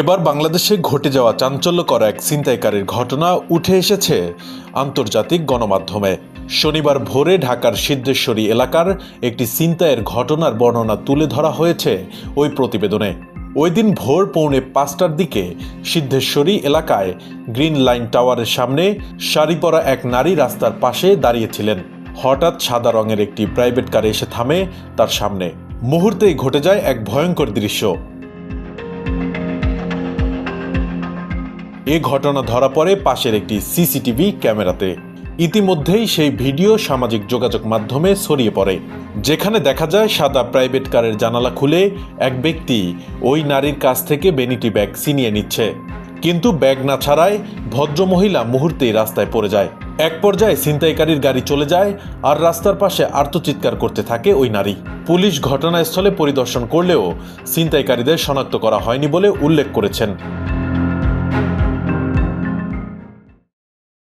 এবার বাংলাদেশে ঘটে যাওয়া চাঞ্চল্যকর এক ছিনতাইকারীর ঘটনা উঠে এসেছে আন্তর্জাতিক গণমাধ্যমে। শনিবার ভোরে ঢাকার সিদ্ধেশ্বরী এলাকার একটি ছিনতাইয়ের ঘটনার বর্ণনা তুলে ধরা হয়েছে ওই প্রতিবেদনে। ওই দিন ভোর পৌনে পাঁচটার দিকে সিদ্ধেশ্বরী এলাকায় গ্রিন লাইন টাওয়ারের সামনে শাড়ি পরা এক নারী রাস্তার পাশে দাঁড়িয়েছিলেন। হঠাৎ সাদা রঙের একটি প্রাইভেট কার এসে থামে তার সামনে। মুহূর্তেই ঘটে যায় এক ভয়ঙ্কর দৃশ্য। এ ঘটনা ধরা পড়ে পাশের একটি সিসিটিভি ক্যামেরাতে। ইতিমধ্যেই সেই ভিডিও সামাজিক যোগাযোগ মাধ্যমে ছড়িয়ে পড়ে, যেখানে দেখা যায় সাদা প্রাইভেট কারের জানালা খুলে এক ব্যক্তি ওই নারীর কাছ থেকে বেনিটি ব্যাগ ছিনিয়ে নিচ্ছে। কিন্তু ব্যাগ না ছাড়ায় ভদ্রমহিলা মুহূর্তেই রাস্তায় পড়ে যায়। এক পর্যায়ে ছিনতাইকারীর গাড়ি চলে যায় আর রাস্তার পাশে আর্তচিৎকার করতে থাকে ওই নারী। পুলিশ ঘটনাস্থলে পরিদর্শন করলেও ছিনতাইকারীদের শনাক্ত করা হয়নি বলে উল্লেখ করেছেন।